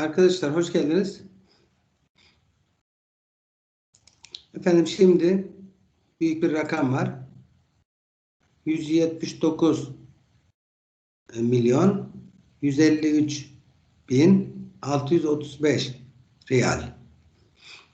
Arkadaşlar hoş geldiniz. Efendim şimdi büyük bir rakam var. 179 milyon 153 bin 635 riyal.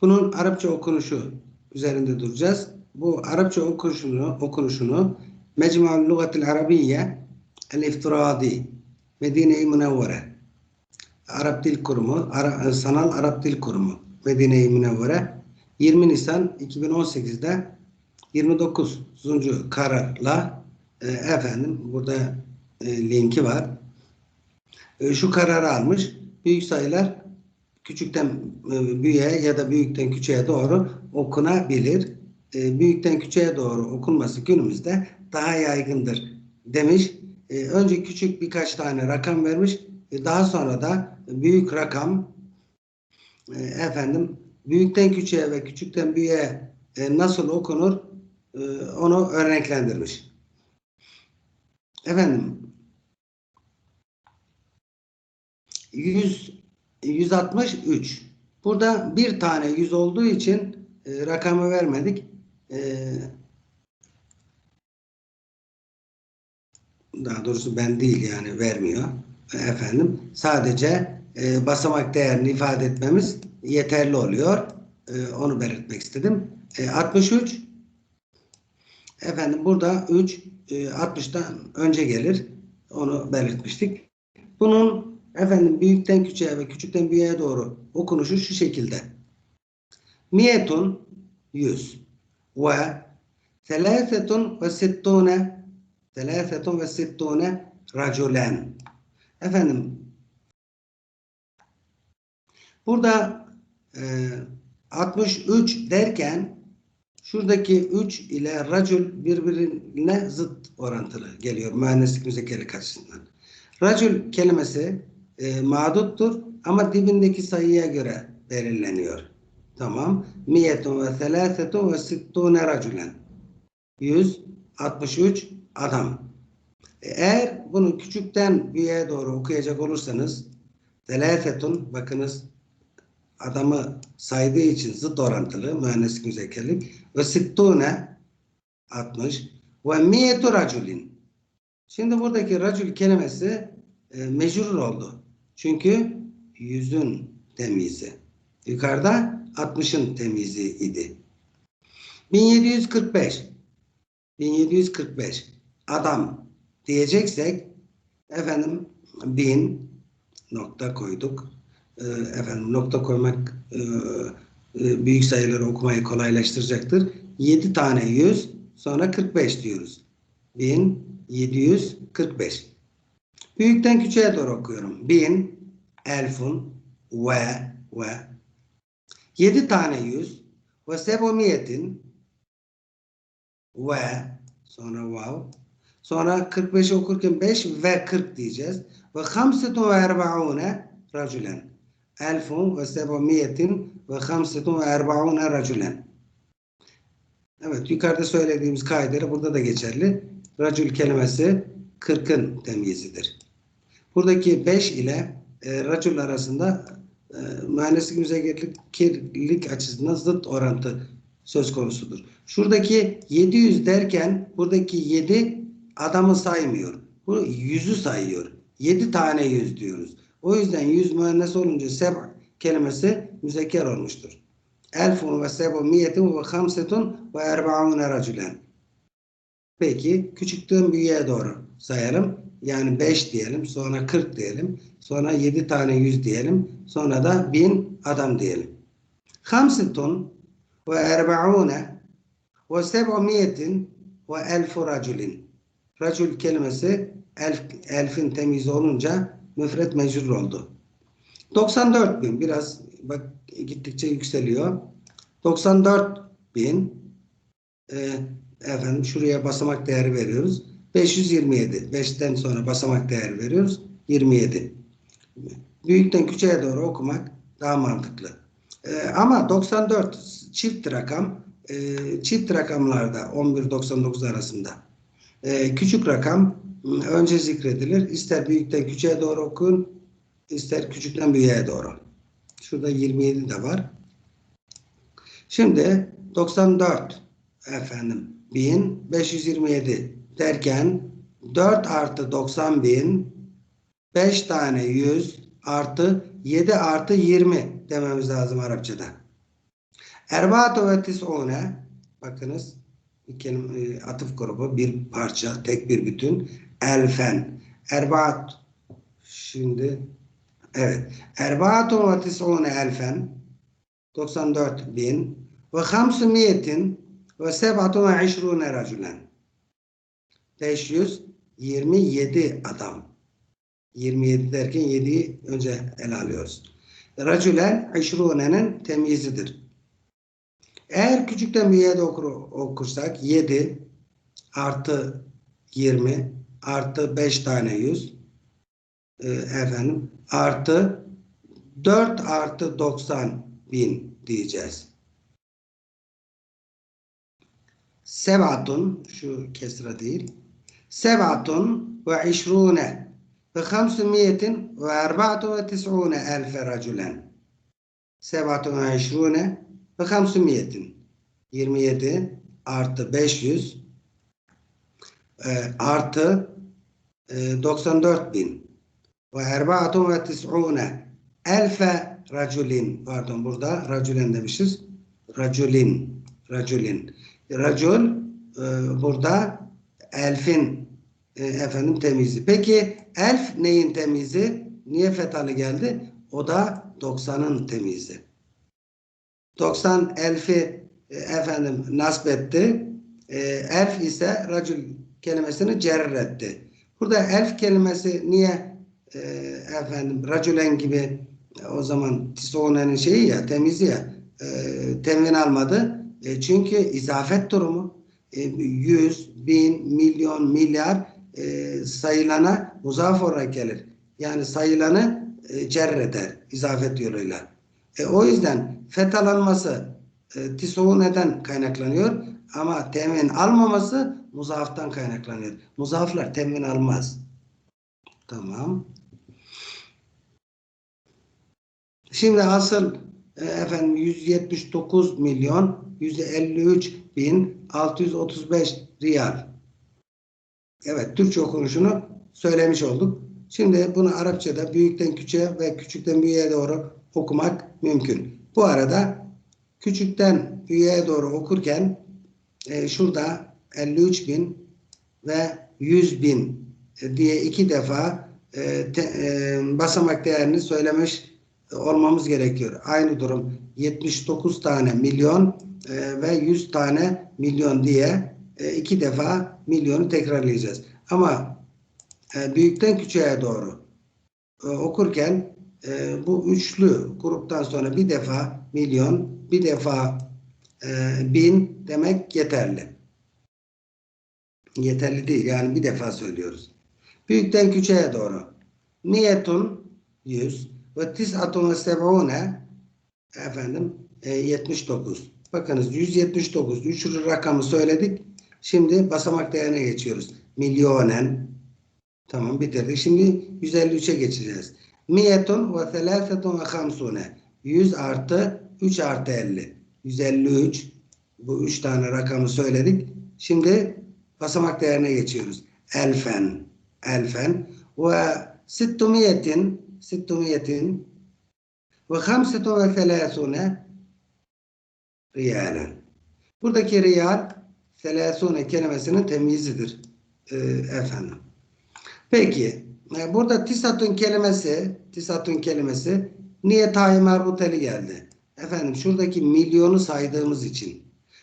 Bunun Arapça okunuşu üzerinde duracağız. Bu Arapça okunuşunu okunuşunu Mecmu'l Lugatil Arabiyye El İftiradi Medine-i Münevvere Arap Dil Kurumu, Ara, Sanal Arap Dil Kurumu Medine-i Münevvere 20 Nisan 2018'de 29. kararla e, efendim burada e, linki var. E, şu kararı almış. Büyük sayılar küçükten e, büyüğe ya da büyükten küçüğe doğru okunabilir. E, büyükten küçüğe doğru okunması günümüzde daha yaygındır demiş. E, önce küçük birkaç tane rakam vermiş. E, daha sonra da büyük rakam e, efendim büyükten küçüğe ve küçükten büyüğe e, nasıl okunur e, onu örneklendirmiş. Efendim 100 163 burada bir tane 100 olduğu için e, rakamı vermedik. E, daha doğrusu ben değil yani vermiyor efendim sadece e, basamak değerini ifade etmemiz yeterli oluyor. E, onu belirtmek istedim. E, 63 efendim burada 3 e, 60'tan önce gelir. Onu belirtmiştik. Bunun efendim büyükten küçüğe ve küçükten büyüğe doğru okunuşu şu şekilde. Miyetun 100 ve thelâfetun ve sittûne thelâfetun ve sittûne raculen Efendim burada e, 63 derken şuradaki 3 ile racül birbirine zıt orantılı geliyor mühendislik müzekerlik açısından. Racül kelimesi e, mağduttur ama dibindeki sayıya göre belirleniyor. Tamam. Miyetun ve selâsetun ve sittûne racülen. 163 adam. Eğer bunu küçükten büyüğe doğru okuyacak olursanız delafetun bakınız adamı saydığı için zıt orantılı mühendislik müzekkerlik ve sittune 60 ve miyetu raculin şimdi buradaki racul kelimesi e, mecrur oldu. Çünkü yüzün temizi. Yukarıda 60'ın temizi idi. 1745 1745 adam diyeceksek efendim bin nokta koyduk. E, efendim nokta koymak e, e, büyük sayıları okumayı kolaylaştıracaktır. 7 tane 100 sonra 45 diyoruz. 1745. Büyükten küçüğe doğru okuyorum. 1000 elfun ve ve 7 tane 100 ve sebomiyetin ve sonra wow Sonra 45'i okurken 5 ve 40 diyeceğiz. Ve hamsetun ve erbaune racülen. Elfun ve sebamiyetin ve hamsetun ve erbaune racülen. Evet yukarıda söylediğimiz kaideleri burada da geçerli. Racül kelimesi 40'ın temyizidir. Buradaki 5 ile e, racül arasında e, mühendislik müzekkerlik açısından zıt orantı söz konusudur. Şuradaki 700 derken buradaki 7 adamı saymıyor. Bu yüzü sayıyor. Yedi tane yüz diyoruz. O yüzden yüz müennes olunca seb kelimesi müzekker olmuştur. Elfun ve sebu miyetin ve hamsetun ve erbaune racülen. Peki küçükten büyüğe doğru sayalım. Yani 5 diyelim, sonra 40 diyelim, sonra 7 tane 100 diyelim, sonra da 1000 adam diyelim. Hamsetun ve erbaune ve sebu miyetin ve elfu racülin. Racül kelimesi elf, elfin temizi olunca müfret mecrur oldu. 94 bin biraz bak gittikçe yükseliyor. 94 bin e, efendim şuraya basamak değeri veriyoruz. 527. 5'ten sonra basamak değeri veriyoruz. 27. Büyükten küçüğe doğru okumak daha mantıklı. E, ama 94 çift rakam e, çift rakamlarda 11-99 arasında e, küçük rakam önce zikredilir. İster büyükten küçüğe doğru okun ister küçükten büyüğe doğru. Şurada 27 de var. Şimdi 94 efendim 1527 derken 4 artı 90 bin 5 tane 100 artı 7 artı 20 dememiz lazım Arapçada. Erbaatu ve tis'une bakınız kelime, e, atıf grubu bir parça tek bir bütün. Elfen erbaat. Şimdi evet. Erbaatu ve tis'une elfen 94 bin. Ve hamsumiyetin ve sebatu ve işrune racülen 527 adam. 27 derken 7'yi önce ele alıyoruz. Racülen işrunenin temyizidir. Eğer küçükten büyüğe de okur, okursak 7 artı 20 artı 5 tane 100 e, efendim artı 4 artı 90 bin diyeceğiz. Sebatun şu kesra değil. Sebatun ve işrune ve hamsumiyetin ve erba'atu ve tis'une elfe raculen. Sebatun ve işrune ve hamsumiyetin. 27 artı 500 e, artı e, 94 bin ve erba'atu ve tis'une elfe raculin pardon burada raculen demişiz raculin raculin racul e, burada elfin e, efendim temizi. Peki elf neyin temizi? Niye fetalı geldi? O da 90'ın temizi. 90 elfi e, efendim nasp etti. E, elf ise racul kelimesini cerr etti. Burada elf kelimesi niye e, efendim raculen gibi e, o zaman tisonenin şeyi ya temizi ya e, temin almadı. E, çünkü izafet durumu e, 100, bin, milyon, milyar e, sayılana muzaf olarak gelir. Yani sayılanı e, cerreder izafet yoluyla. E, o yüzden fethalanması e, tisoğu neden kaynaklanıyor? Ama temin almaması muzaftan kaynaklanıyor. Muzaflar temin almaz. Tamam. Şimdi asıl e, efendim 179 milyon 153 bin 635 riyal. Evet Türkçe okunuşunu söylemiş olduk. Şimdi bunu Arapçada büyükten küçüğe ve küçükten büyüğe doğru okumak mümkün. Bu arada küçükten büyüğe doğru okurken e, şurada 53 bin ve 100 bin diye iki defa e, te, e, basamak değerini söylemiş olmamız gerekiyor. Aynı durum 79 tane milyon e, ve 100 tane milyon diye e, iki defa milyonu tekrarlayacağız. Ama e, büyükten küçüğe doğru e, okurken e, bu üçlü gruptan sonra bir defa milyon, bir defa e, bin demek yeterli. Yeterli değil. Yani bir defa söylüyoruz. Büyükten küçüğe doğru. Niyetun 100 ve tis'atun ve efendim e, 79. Bakınız 179. Üç rakamı söyledik. Şimdi basamak değerine geçiyoruz. Milyonen. Tamam bitirdik. Şimdi 153'e geçeceğiz. Miyetun ve thelâfetun ve hamsune. 100 artı 3 artı 50. 153. Bu üç tane rakamı söyledik. Şimdi basamak değerine geçiyoruz. Elfen. Elfen. Ve sittumiyetin. Sittumiyetin. Ve hamsetun ve thelâsune. Riyalen. Buradaki riyal selasune kelimesinin temyizidir. E, efendim. Peki burada tisatun kelimesi tisatun kelimesi niye tayi marbuteli geldi? Efendim şuradaki milyonu saydığımız için.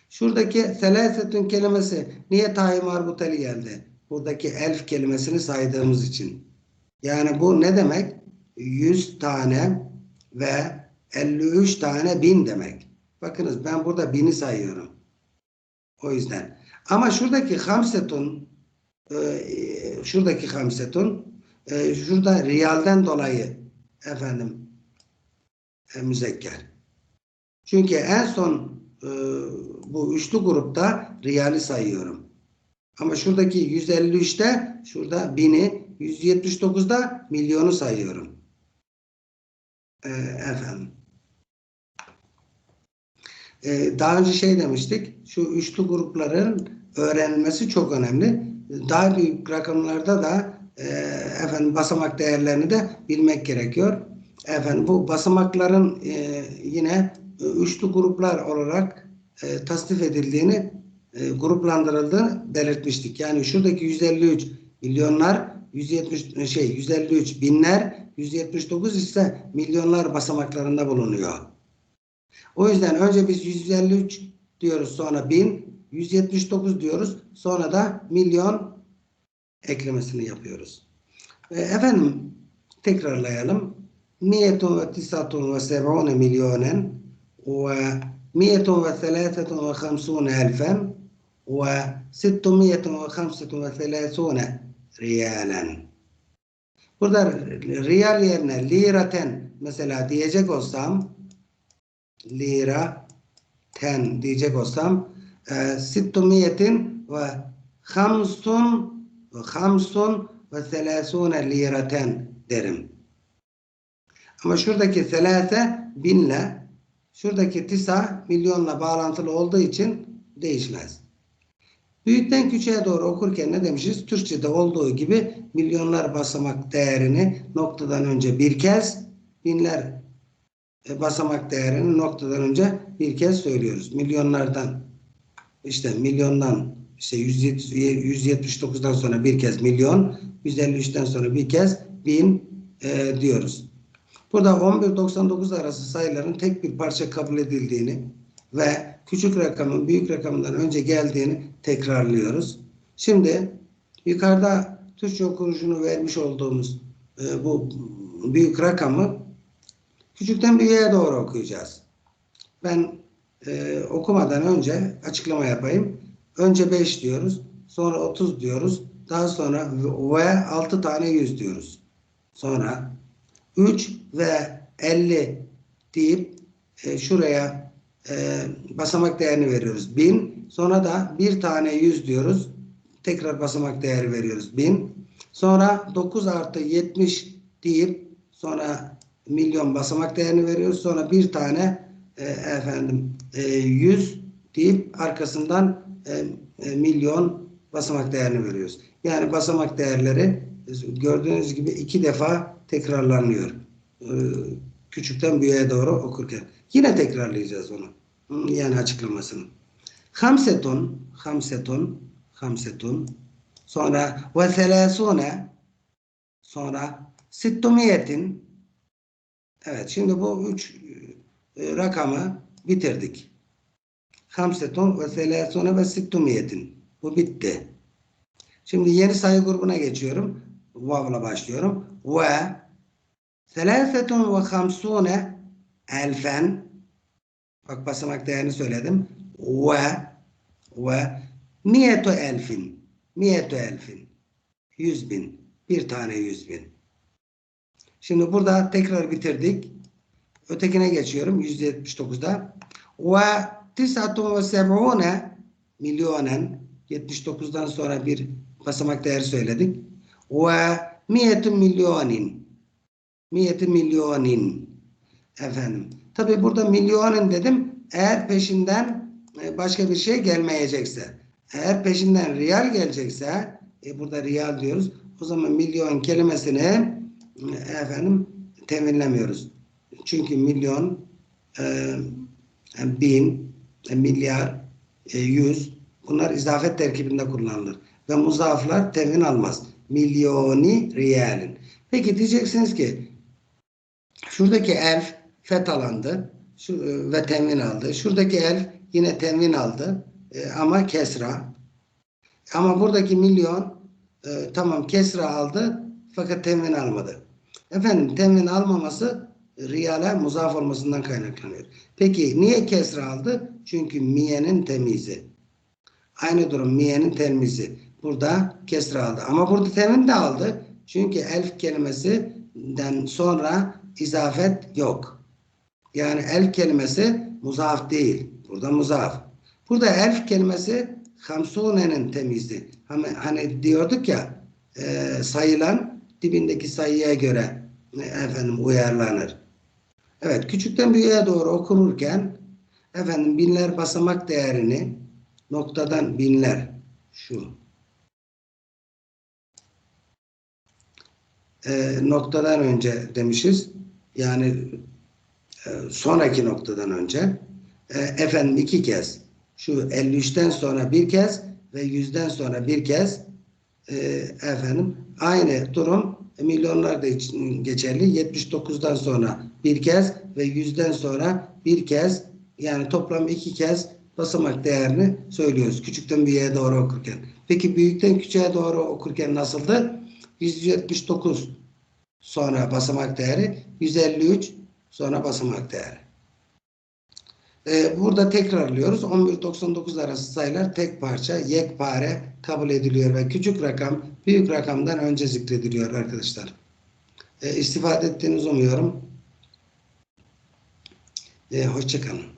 Şuradaki selasetun kelimesi niye tayi marbuteli geldi? Buradaki elf kelimesini saydığımız için. Yani bu ne demek? 100 tane ve 53 tane bin demek. Bakınız ben burada bini sayıyorum. O yüzden. Ama şuradaki hamsetun e, şuradaki hamsetun e, şurada riyalden dolayı efendim e, müzekker. Çünkü en son e, bu üçlü grupta riyali sayıyorum. Ama şuradaki 153'te şurada bini 179'da milyonu sayıyorum. e, efendim e, daha önce şey demiştik şu üçlü grupların öğrenilmesi çok önemli. Daha büyük rakamlarda da e, efendim basamak değerlerini de bilmek gerekiyor. Efendim bu basamakların e, yine üçlü gruplar olarak e, tasnif edildiğini e, gruplandırıldığını belirtmiştik. Yani şuradaki 153 milyonlar 170 şey 153 binler 179 ise milyonlar basamaklarında bulunuyor. O yüzden önce biz 153 diyoruz sonra 1000 179 diyoruz sonra da milyon eklemesini yapıyoruz. E, efendim tekrarlayalım. Miyetun ve tisatun ve seb'une milyonen ve miyetun ve thelâthetun ve khamsûne elfen ve sittumiyetun ve khamsetun ve thelâsûne riyalen. Burada riyal yerine liraten mesela diyecek olsam lira ten diyecek olsam e, sittumiyetin ve hamsun hamsun ve selasune liraten derim. Ama şuradaki selase binle şuradaki tisa milyonla bağlantılı olduğu için değişmez. Büyükten küçüğe doğru okurken ne demişiz? Türkçe'de olduğu gibi milyonlar basamak değerini noktadan önce bir kez, binler e, basamak değerini noktadan önce bir kez söylüyoruz. Milyonlardan işte milyondan işte 179'dan sonra bir kez milyon, 153'ten sonra bir kez bin e, diyoruz. Burada 11.99 arası sayıların tek bir parça kabul edildiğini ve küçük rakamın büyük rakamından önce geldiğini tekrarlıyoruz. Şimdi yukarıda Türkçe okunuşunu vermiş olduğumuz e, bu büyük rakamı küçükten büyüğe doğru okuyacağız. Ben e, okumadan önce açıklama yapayım. Önce 5 diyoruz. Sonra 30 diyoruz. Daha sonra ve 6 tane 100 diyoruz. Sonra 3 ve 50 deyip e, şuraya e, basamak değerini veriyoruz. 1000. Sonra da bir tane 100 diyoruz. Tekrar basamak değeri veriyoruz. 1000. Sonra 9 artı 70 deyip sonra milyon basamak değerini veriyoruz. Sonra bir tane e, efendim e, 100 deyip arkasından milyon basamak değerini veriyoruz. Yani basamak değerleri gördüğünüz gibi iki defa tekrarlanıyor. E, küçükten büyüğe doğru okurken. Yine tekrarlayacağız onu. Yani açıklamasını. Hamsetun, hamsetun, hamsetun. Sonra ve selasune. Sonra sittumiyetin. Evet şimdi bu üç e, rakamı bitirdik. Hamsetun ve selasune ve sittumiyetin. Bu bitti. Şimdi yeni sayı grubuna geçiyorum. Vav'la başlıyorum. Ve selâfetun ve hamsune elfen bak basamak değerini söyledim. Ve ve miyetu elfin miyetu elfin yüz bin bir tane yüz bin. Şimdi burada tekrar bitirdik. Ötekine geçiyorum. 179'da. Ve tisatun ve seb'une milyonen 79'dan sonra bir basamak değeri söyledik. Ve miyetu milyonin miyetu milyonin efendim. Tabi burada milyonin dedim. Eğer peşinden e, başka bir şey gelmeyecekse. Eğer peşinden riyal gelecekse e, burada riyal diyoruz. O zaman milyon kelimesini e, efendim teminlemiyoruz. Çünkü milyon e, bin, milyar, e, yüz bunlar izafet terkibinde kullanılır. Ve muzaflar temin almaz. Milyoni riyalin. Peki diyeceksiniz ki şuradaki elf fethalandı şu, e, ve temin aldı. Şuradaki elf yine temin aldı e, ama kesra. Ama buradaki milyon e, tamam kesra aldı fakat temin almadı. Efendim temin almaması riyale muzaf olmasından kaynaklanıyor. Peki niye kesra aldı? Çünkü miyenin temizi. Aynı durum miyenin temizi. Burada kesra aldı. Ama burada temin de aldı. Çünkü elf kelimesinden sonra izafet yok. Yani elf kelimesi muzaf değil. Burada muzaf. Burada elf kelimesi hamsunenin temizi. Hani, hani diyorduk ya e, sayılan dibindeki sayıya göre e, efendim uyarlanır. Evet, küçükten büyüğe doğru okunurken efendim binler basamak değerini noktadan binler şu e, noktadan önce demişiz. Yani e, sonraki noktadan önce e, efendim iki kez şu 53'ten sonra bir kez ve 100'den sonra bir kez e, efendim aynı durum milyonlarda için geçerli. 79'dan sonra bir kez ve 100'den sonra bir kez yani toplam iki kez basamak değerini söylüyoruz. Küçükten büyüğe doğru okurken. Peki büyükten küçüğe doğru okurken nasıldı? 179 sonra basamak değeri 153 sonra basamak değeri. Ee, burada tekrarlıyoruz. 11-99 arası sayılar tek parça, yekpare kabul ediliyor ve küçük rakam büyük rakamdan önce zikrediliyor arkadaşlar. Ee, istifade ettiğinizi umuyorum. Ee, Hoşçakalın.